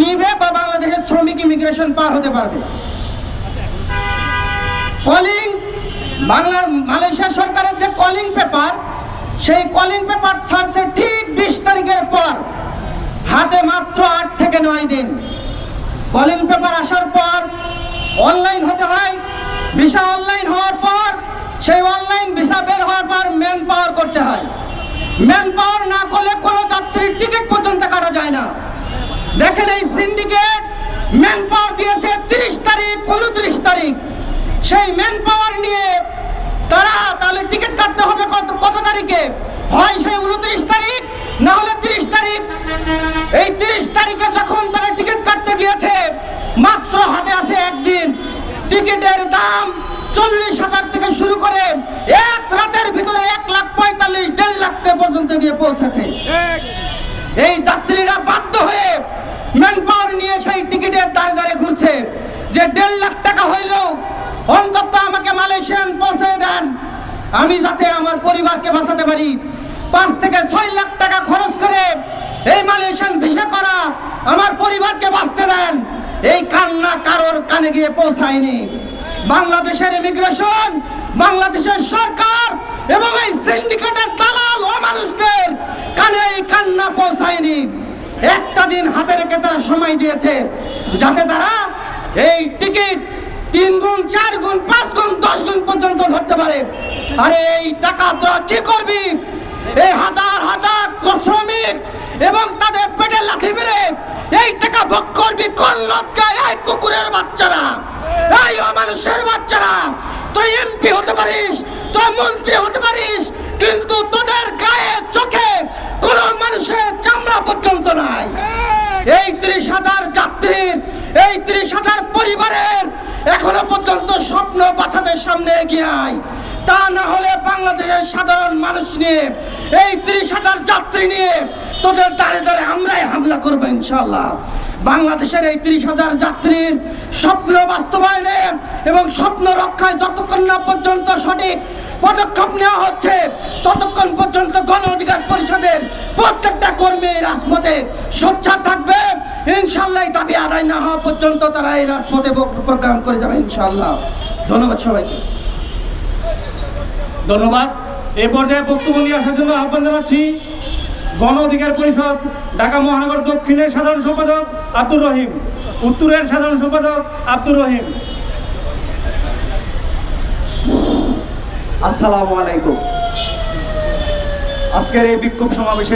নিবে বা বাংলাদেশের শ্রমিক ইমিগ্রেশন পার হতে পারবে। কলিং বাংলা, মালয়েশিয়া সরকারের যে কলিং পেপার সেই কলিং পেপার ছাড়ছে ঠিক বিশ তারিখের পর, হাতে মাত্র আট থেকে নয় দিন। কলিং পেপার আসার পর অনলাইন হতে হয় ভিসা অনলাইন হওয়ার পর, সেই অনলাইন ভিসা বের হওয়ার পর ম্যান পাওয়ার করতে হয়। ম্যান পাওয়ার দাম চল্লিশ হাজার থেকে শুরু করে এক রাতের ভিতরে এক লাখ পঁয়তাল্লিশ, দেড় লাখ পর্যন্ত গিয়ে পৌঁছেছে। এই যাত্রীরা বাধ্য হয়ে ম্যান পাওয়ার নিয়ে সেই টিকিটের দাঁড়ে দাঁড়ে ঘুরছে। যে দেড় লাখ টাকা হইলেও অন্তত আমাকে মালয়েশিয়ান পৌঁছে দেন। আমি যাতে আমার পরিবারকে বাঁচাতে পারি। পাঁচ থেকে ছয় লাখ টাকা খরচ করে এই মালয়েশিয়ান ভিসা করা আমার পরিবারকে বাঁচতে দেন। এই কান্না কারোর কানে গিয়ে পৌঁছায়নি। বাংলাদেশের ইমিগ্রেশন বাংলাদেশের সরকার এবং এই সিন্ডিকেটের দালাল ও মানুষদের কানে কান্না পৌঁছায়নি। একটা দিন হাতে রেখে তারা সময় দিয়েছে, যাতে তারা এই টিকিট তিন গুণ, চার গুণ, পাঁচ গুণ, দশ গুণ পর্যন্ত ধরতে পারে। আরে এই টাকা তোরা কি করবি? এই হাজার হাজার শ্রমিক এবং তাদের পেটে লাথি মেরে এই টাকা ভোগ করবি। কোন লজ্জায়? কুকুরের বাচ্চারা। এই অমানুষের বাচ্চারা, তুই এমপি হতে পারিস তুই মন্ত্রী হতে পারিস, কিন্তু তোদের গায়ে, চোখে কোন মানুষের চামড়া পর্যন্ত নাই। এই ত্রিশ হাজার যাত্রীর, এই ত্রিশ হাজার পরিবারের এখনও পর্যন্ত স্বপ্ন বাসাদের সামনে এগিয়ে আয়। তা না হলে বাংলাদেশের সাধারণ মানুষ নিয়ে, এই ত্রিশ হাজার যাত্রী নিয়ে তোদের দাঁড়ে দাঁড়ে আমরাই হামলা করব ইনশাল্লাহ বাংলাদেশের এই ত্রিশ হাজার যাত্রীর স্বপ্ন বাস্তবায়নে এবং স্বপ্ন রক্ষায় যতক্ষণ না পর্যন্ত সঠিক পদক্ষেপ নেওয়া হচ্ছে, ততক্ষণ পর্যন্ত গণ অধিকার পরিষদের প্রত্যেকটা কর্মী এই রাজপথে সোচ্চার থাকবে। ইনশাল্লাহ দাবি আদায় না হওয়া পর্যন্ত তারা এই রাজপথে প্রোগ্রাম করে যাবে ইনশাল্লাহ ধন্যবাদ সবাইকে। ধন্যবাদ। এই পর্যায়ে বক্তব্য নিয়ে আসার জন্য আহ্বান জানাচ্ছি গণ অধিকার পরিষদ, ঢাকা মহানগর দক্ষিণের সাধারণ সম্পাদক আব্দুর রহিম, উত্তরের সাধারণ সম্পাদক আব্দুর রহিম। আসসালামু আলাইকুম। আজকের এই বিক্ষোভ সমাবেশের